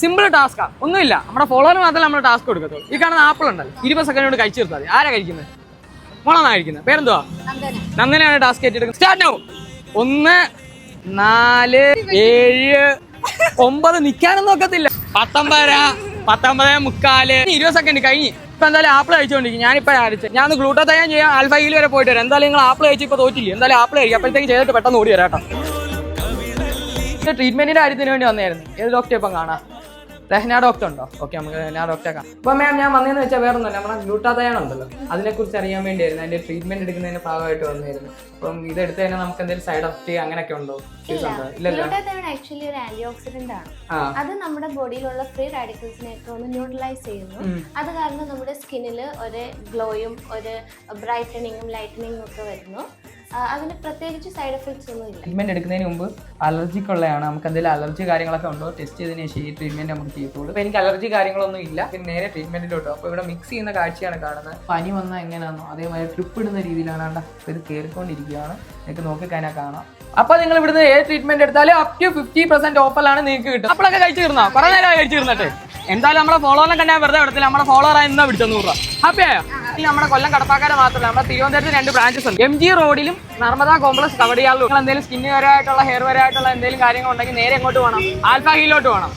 Simple ടാസ്കാ ഒന്നുമില്ല. നമ്മുടെ follower മാത്രമേ നമ്മൾ ടാസ്ക് കൊടുക്കത്തുള്ളൂ. ഈ കാണുന്ന ആപ്പിൾ ഉണ്ടല്ലോ. ഇരുപത് സെക്കൻഡ് കൊണ്ട് കഴിച്ചു തീർത്താൽ മതി. ആരാ കഴിക്കുന്നത് മോളാണ് കഴിക്കുന്നത് പേരെന്തുവാ? നന്ദനാണ് ടാസ്ക് ഏറ്റെടുക്കുന്നത്. സ്റ്റാർട്ട് ആവും ഒന്ന് നാല് ഏഴ് ഒമ്പത്. നിക്കാനൊന്നും ഒക്കത്തില്ല. പത്തൊമ്പതര പത്തൊമ്പത് മുക്കാൽ. ഇരുപത് സെക്കൻഡ് കഴിഞ്ഞ് ഇപ്പൊ എന്തായാലും ആപ്പിൾ കഴിച്ചുകൊണ്ടിരിക്കും ഞാനിപ്പോ അടിച്ചത് ഞാൻ ഗ്ലൂട്ടോ തയ്യാൻ ചെയ്യാം ആൽഫയിൽ വരെ പോയിട്ട് വരാം. എന്തായാലും നിങ്ങൾ ആപ്പിൾ കഴിച്ച് ഇപ്പൊ തോറ്റില്ല? എന്തായാലും ആപ്പിൾ കഴിക്കും. അപ്പോഴത്തേക്ക് ചെയ്തിട്ട് പെട്ടെന്ന് ഓടി വരാം കേട്ടോ. ട്രീറ്റ്മെന്റിന്റെ കാര്യത്തിന് വേണ്ടി വന്നായിരുന്നു ഏത് ഡോക്ടറെ ഇപ്പം കാണാം? രഹ്ന ഡോക്ടർ ഉണ്ടോ? ഓക്കെ നമുക്ക് രഹ്ന ഡോക്ടറെ കാണാം. അപ്പൊ മാം ഞാൻ വന്നതെന്ന് വെച്ചാൽ വേറെ ഒന്നുമല്ല നമ്മുടെ ഗ്ലൂട്ടാതയാണ് ഉണ്ടല്ലോ അതിനെക്കുറിച്ച് അറിയാൻ വേണ്ടിയായിരുന്നു. അതിന്റെ ട്രീറ്റ്മെന്റ് എടുക്കുന്നതിന്റെ ഭാഗമായിട്ട് വന്നിരുന്നു. അപ്പം ഇത് എടുത്തു കഴിഞ്ഞാൽ നമുക്ക് എന്തെങ്കിലും സൈഡ് എഫക്റ്റ് അങ്ങനെയൊക്കെ ഉണ്ടോ? ഇല്ലല്ലോ. ആക്ച്വലി ഒരു ആന്റി ഓക്സിഡന്റ് ആണ് അത് നമ്മുടെ ബോഡിയിലുള്ള ഫ്രീ റാഡിക്കൽസിനെയൊക്കെ ഒന്ന് ന്യൂട്രലൈസ് ചെയ്യുന്നു. അത് കാരണം നമ്മുടെ സ്കിന്നിൽ ഒരു ഗ്ലോയും ഒരു ബ്രൈറ്റനിങ്ങും ലൈറ്റനിങ്ങും ഒക്കെ വരുന്നു. അതിന് പ്രത്യേകിച്ച് സൈഡ് എഫക്ട്സ് ഒന്നും ഇല്ല. ട്രീറ്റ്മെന്റ് എടുക്കുന്നതിന് മുമ്പ് അലർജിക്ക് ഉള്ളതാണ്. നമുക്ക് എന്തെങ്കിലും അലർജി കാര്യങ്ങളൊക്കെ ഉണ്ടോ? ടെസ്റ്റ് ചെയ്തതിന് ശേഷം ഈ ട്രീറ്റ്മെന്റ് നമുക്ക് ചെയ്യത്തുള്ളൂ. അപ്പൊ എനിക്ക് അലർജി കാര്യങ്ങളൊന്നും ഇല്ല. പിന്നെ നേരെ ട്രീറ്റ്മെന്റിലോട്ടോ അപ്പൊ ഇവിടെ മിക്സ് ചെയ്യുന്ന കാഴ്ചയാണ് കാണുന്നത്. പനി വന്നാൽ എങ്ങനെയാണോ അതേമാതിരി ട്രിപ്പ് ഇടുന്ന രീതിയിലാണ് ഇത് കയറിക്കൊണ്ടിരിക്കുകയാണ് നിങ്ങൾക്ക് നോക്കിക്കഴിഞ്ഞാൽ കാണാം. അപ്പൊ നിങ്ങൾ ഇവിടുന്ന് ഏത് ട്രീറ്റ്മെന്റ് എടുത്താലും അപ് ടു ഫിഫ്റ്റി പെർസെന്റ് ഓഫറിലാണ് നിങ്ങൾക്ക് കിട്ടും അപ്പോഴൊക്കെ കഴിച്ചു തീർന്നോ? കുറെ നേരം കഴിച്ചു തീർന്നിട്ട്. എന്തായാലും നമ്മളെ ഫോളോറിനെ കണ്ടാൽ വെറുതെ വിടത്തില്ല. നമ്മളെ ഫോളോവർ ആയി എന്നാ പിടിച്ച നൂറ് രൂപ ഈ നമ്മുടെ കൊല്ലം കടപ്പാക്കാരെ മാത്രമല്ല നമ്മുടെ തിരുവനന്തപുരത്ത് രണ്ട് ബ്രാഞ്ചസ് ഉണ്ട്. എം ജി റോഡിലും നർമ്മദ കോംപ്ലക്സ് കവടിയാളിലും നിങ്ങൾ എന്തെങ്കിലും സ്കിന്നുപരമായിട്ടുള്ള ഹെയർ പരമായിട്ടുള്ള എന്തെങ്കിലും കാര്യങ്ങൾ ഉണ്ടെങ്കിൽ നേരെ എങ്ങോട്ട് വേണം ആൽഫ ഹീലോട്ട് പോകണം